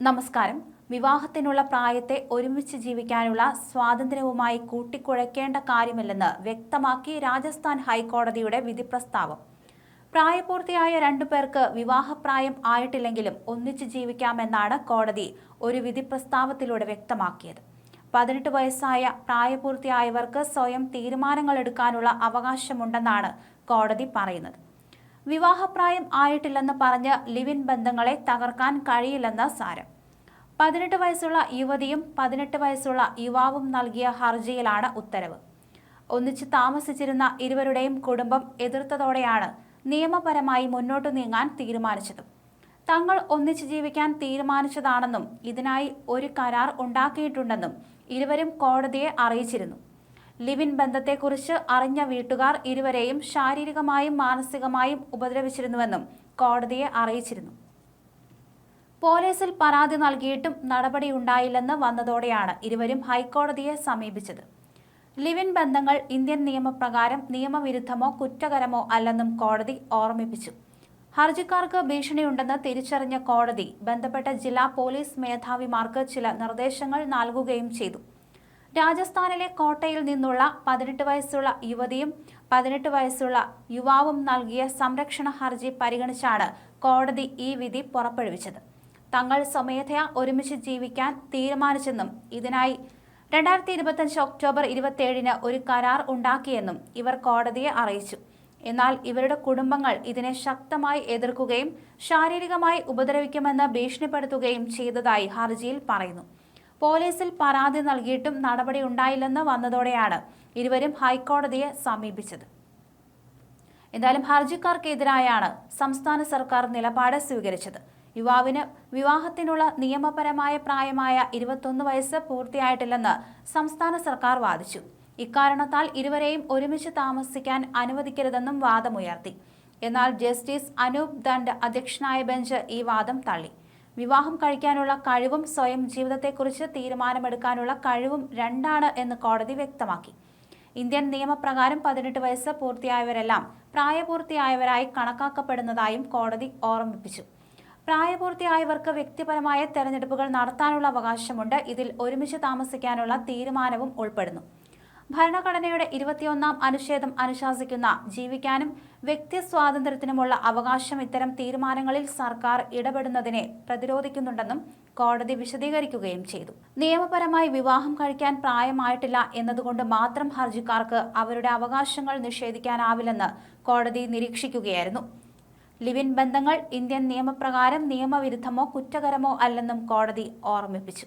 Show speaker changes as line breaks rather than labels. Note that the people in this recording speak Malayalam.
നമസ്കാരം. വിവാഹത്തിനുള്ള പ്രായത്തെ ഒരുമിച്ച് ജീവിക്കാനുള്ള സ്വാതന്ത്ര്യവുമായി കൂട്ടിക്കുഴയ്ക്കേണ്ട കാര്യമില്ലെന്ന് വ്യക്തമാക്കി രാജസ്ഥാൻ ഹൈക്കോടതിയുടെ വിധി പ്രസ്താവം പ്രായപൂർത്തിയായ രണ്ടു പേർക്ക് വിവാഹപ്രായം ആയിട്ടില്ലെങ്കിലും ഒന്നിച്ച് ജീവിക്കാമെന്നാണ് കോടതി ഒരു വിധി പ്രസ്താവത്തിലൂടെ വ്യക്തമാക്കിയത്. പതിനെട്ട് വയസ്സായ പ്രായപൂർത്തിയായവർക്ക് സ്വയം തീരുമാനങ്ങൾ എടുക്കാനുള്ള അവകാശമുണ്ടെന്നാണ് കോടതി പറയുന്നത്. വിവാഹപ്രായം ആയിട്ടില്ലെന്ന് പറഞ്ഞ് ലിവിൻ ബന്ധങ്ങളെ തകർക്കാൻ കഴിയില്ലെന്ന് സാരം. പതിനെട്ട് വയസ്സുള്ള യുവതിയും പതിനെട്ട് വയസ്സുള്ള യുവാവും നൽകിയ ഹർജിയിലാണ് ഉത്തരവ്. ഒന്നിച്ച് താമസിച്ചിരുന്ന ഇരുവരുടെയും കുടുംബം എതിർത്തതോടെയാണ് നിയമപരമായി മുന്നോട്ടു നീങ്ങാൻ തീരുമാനിച്ചത്. തങ്ങൾ ഒന്നിച്ച് ജീവിക്കാൻ തീരുമാനിച്ചതാണെന്നും ഇതിനായി ഒരു കരാർ ഉണ്ടാക്കിയിട്ടുണ്ടെന്നും ഇരുവരും കോടതിയെ അറിയിച്ചിരുന്നു. ലിവിൻ ബന്ധത്തെക്കുറിച്ച് അറിഞ്ഞ വീട്ടുകാർ ഇരുവരെയും ശാരീരികമായും മാനസികമായും ഉപദ്രവിച്ചിരുന്നുവെന്നും കോടതിയെ അറിയിച്ചിരുന്നു. പോലീസിൽ പരാതി നൽകിയിട്ടും നടപടിയുണ്ടായില്ലെന്ന് വന്നതോടെയാണ് ഇരുവരും ഹൈക്കോടതിയെ സമീപിച്ചത്. ലിവിൻ ബന്ധങ്ങൾ ഇന്ത്യൻ നിയമപ്രകാരം നിയമവിരുദ്ധമോ കുറ്റകരമോ അല്ലെന്നും കോടതി ഓർമ്മിപ്പിച്ചു. ഹർജിക്കാർക്ക് ഭീഷണിയുണ്ടെന്ന് തിരിച്ചറിഞ്ഞ കോടതി ബന്ധപ്പെട്ട ജില്ലാ പോലീസ് മേധാവിമാർക്ക് ചില നിർദ്ദേശങ്ങൾ നൽകുകയും ചെയ്തു. രാജസ്ഥാനിലെ കോട്ടയിൽ നിന്നുള്ള പതിനെട്ട് വയസ്സുള്ള യുവതിയും പതിനെട്ട് വയസ്സുള്ള യുവാവും നൽകിയ സംരക്ഷണ ഹർജി പരിഗണിച്ചാണ് കോടതി ഈ വിധി പുറപ്പെടുവിച്ചത്. തങ്ങൾ സ്വമേധയാ ഒരുമിച്ച് ജീവിക്കാൻ തീരുമാനിച്ചെന്നും ഇതിനായി രണ്ടായിരത്തി ഇരുപത്തഞ്ച് ഒക്ടോബർ ഇരുപത്തിയേഴിന് ഒരു കരാർ ഉണ്ടാക്കിയെന്നും ഇവർ കോടതിയെ അറിയിച്ചു. എന്നാൽ ഇവരുടെ കുടുംബങ്ങൾ ഇതിനെ ശക്തമായി എതിർക്കുകയും ശാരീരികമായി ഉപദ്രവിക്കുമെന്ന് ഭീഷണിപ്പെടുത്തുകയും ചെയ്തതായി ഹർജിയിൽ പറയുന്നു. പോലീസിൽ പരാതി നൽകിയിട്ടും നടപടി ഉണ്ടായില്ലെന്ന് വന്നതോടെയാണ് ഇരുവരും ഹൈക്കോടതിയെ സമീപിച്ചത്. എന്തായാലും ഹർജിക്കാർക്കെതിരായാണ് സംസ്ഥാന സർക്കാർ നിലപാട് സ്വീകരിച്ചത്. യുവാവിന് വിവാഹത്തിനുള്ള നിയമപരമായ പ്രായമായ ഇരുപത്തൊന്ന് വയസ്സ് പൂർത്തിയായിട്ടില്ലെന്ന് സംസ്ഥാന സർക്കാർ വാദിച്ചു. ഇക്കാരണത്താൽ ഇരുവരെയും ഒരുമിച്ച് താമസിക്കാൻ അനുവദിക്കരുതെന്നും വാദമുയർത്തി. എന്നാൽ ജസ്റ്റിസ് അനൂപ് ദണ്ഡ് അധ്യക്ഷനായ ബെഞ്ച് ഈ വാദം തള്ളി. വിവാഹം കഴിക്കാനുള്ള കഴിവും സ്വയം ജീവിതത്തെക്കുറിച്ച് തീരുമാനമെടുക്കാനുള്ള കഴിവും രണ്ടാണ് എന്ന് കോടതി വ്യക്തമാക്കി. ഇന്ത്യൻ നിയമപ്രകാരം പതിനെട്ട് വയസ്സ് പൂർത്തിയായവരെല്ലാം പ്രായപൂർത്തിയായവരായി കണക്കാക്കപ്പെടുന്നതായും കോടതി ഓർമ്മിപ്പിച്ചു. പ്രായപൂർത്തിയായവർക്ക് വ്യക്തിപരമായ തെരഞ്ഞെടുപ്പുകൾ നടത്താനുള്ള അവകാശമുണ്ട്. ഇതിൽ ഒരുമിച്ച് താമസിക്കാനുള്ള തീരുമാനവും ഉൾപ്പെടുന്നു. ഭരണഘടനയുടെ ഇരുപത്തിയൊന്നാം അനുച്ഛേദം അനുശാസിക്കുന്ന ജീവിക്കാനും വ്യക്തി സ്വാതന്ത്ര്യത്തിനുമുള്ള അവകാശം ഇത്തരം തീരുമാനങ്ങളിൽ സർക്കാർ ഇടപെടുന്നതിനെ പ്രതിരോധിക്കുന്നുണ്ടെന്നും കോടതി വിശദീകരിക്കുകയും ചെയ്തു. നിയമപരമായി വിവാഹം കഴിക്കാൻ പ്രായമായിട്ടില്ല എന്നതുകൊണ്ട് മാത്രം ഹർജിക്കാർക്ക് അവരുടെ അവകാശങ്ങൾ നിഷേധിക്കാനാവില്ലെന്ന് കോടതി നിരീക്ഷിക്കുകയായിരുന്നു. ലിവിൻ ബന്ധങ്ങൾ ഇന്ത്യൻ നിയമപ്രകാരം നിയമവിരുദ്ധമോ കുറ്റകരമോ അല്ലെന്നും കോടതി ഓർമ്മിപ്പിച്ചു.